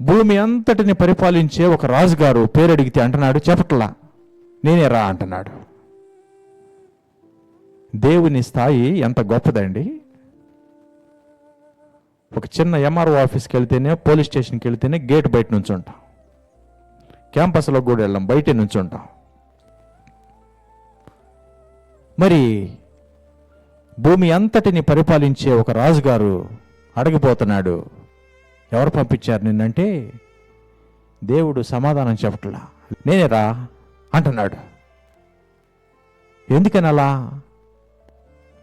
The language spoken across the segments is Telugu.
భూమి అంతటిని పరిపాలించే ఒక రాజుగారు పేరు అడిగితే అంటున్నాడు చెప్పట్లా? నేనే రా అంటున్నాడు. దేవుని స్థాయి ఎంత గొప్పదండి. ఒక చిన్న ఎంఆర్ఓ ఆఫీస్కి వెళ్తేనే పోలీస్ స్టేషన్కి వెళ్తేనే గేట్ బయట నుంచి ఉంటాం క్యాంపస్లో కూడా వెళ్ళాం బయటే నుంచి ఉంటాం మరి భూమి అంతటిని పరిపాలించే ఒక రాజుగారు అడగిపోతున్నాడు ఎవరు పంపించారు నిన్నంటే? దేవుడు సమాధానం చెప్పట్లా. నేనే రా అంటున్నాడు. ఎందుకని అలా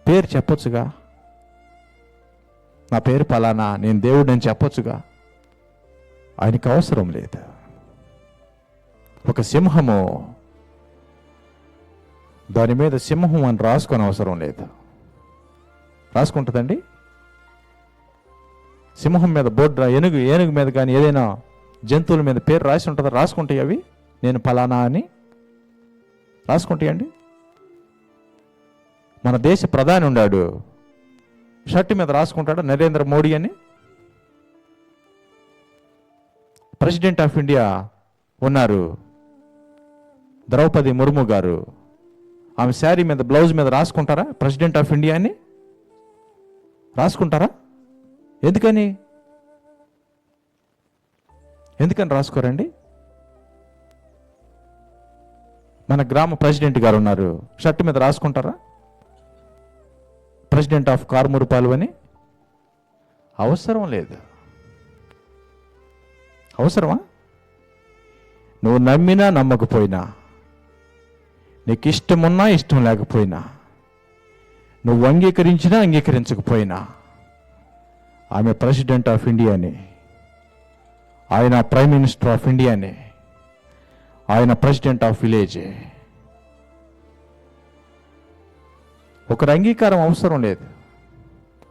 పేరు చెప్పొచ్చుగా? నా పేరు పలానా? నేను దేవుడు అని చెప్పొచ్చుగా? ఆయనకి అవసరం లేదు. ఒక సింహము దాని మీద సింహం అని రాసుకొని అవసరం లేదు. రాసుకుంటుందండి? సింహం మీద బోర్డు ఏనుగు ఏనుగు మీద కానీ ఏదైనా జంతువుల మీద పేరు రాసి ఉంటుందా? రాసుకుంటాయి అవి? నేను ఫలానా అని. రాసుకుంటాయండి మన దేశ ప్రధాని ఉన్నాడు. షర్ట్ మీద రాసుకుంటాడు? నరేంద్ర మోడీ అని. ప్రెసిడెంట్ ఆఫ్ ఇండియా ఉన్నారు. ద్రౌపది ముర్ము గారు. ఆమె శారీ మీద బ్లౌజ్ మీద రాసుకుంటారా? ప్రెసిడెంట్ ఆఫ్ ఇండియా అని. రాసుకుంటారా? ఎందుకని? ఎందుకని రాసుకోరండి? మన గ్రామ ప్రెసిడెంట్ గారు ఉన్నారు. షర్ట్ మీద రాసుకుంటారా? ప్రెసిడెంట్ ఆఫ్ కార్మురుపాలు అని అవసరం లేదు. అవసరమా? నువ్వు నమ్మినా నమ్మకపోయినా నీకు ఇష్టమున్నా ఇష్టం లేకపోయినా నువ్వు అంగీకరించినా అంగీకరించకపోయినా ఆమె ప్రెసిడెంట్ ఆఫ్ ఇండియాని. ఆయన ప్రైమ్ మినిస్టర్ ఆఫ్ ఇండియాని. ఆయన ప్రెసిడెంట్ ఆఫ్ విలేజ్. ఒకరి అంగీకారం అవసరం లేదు.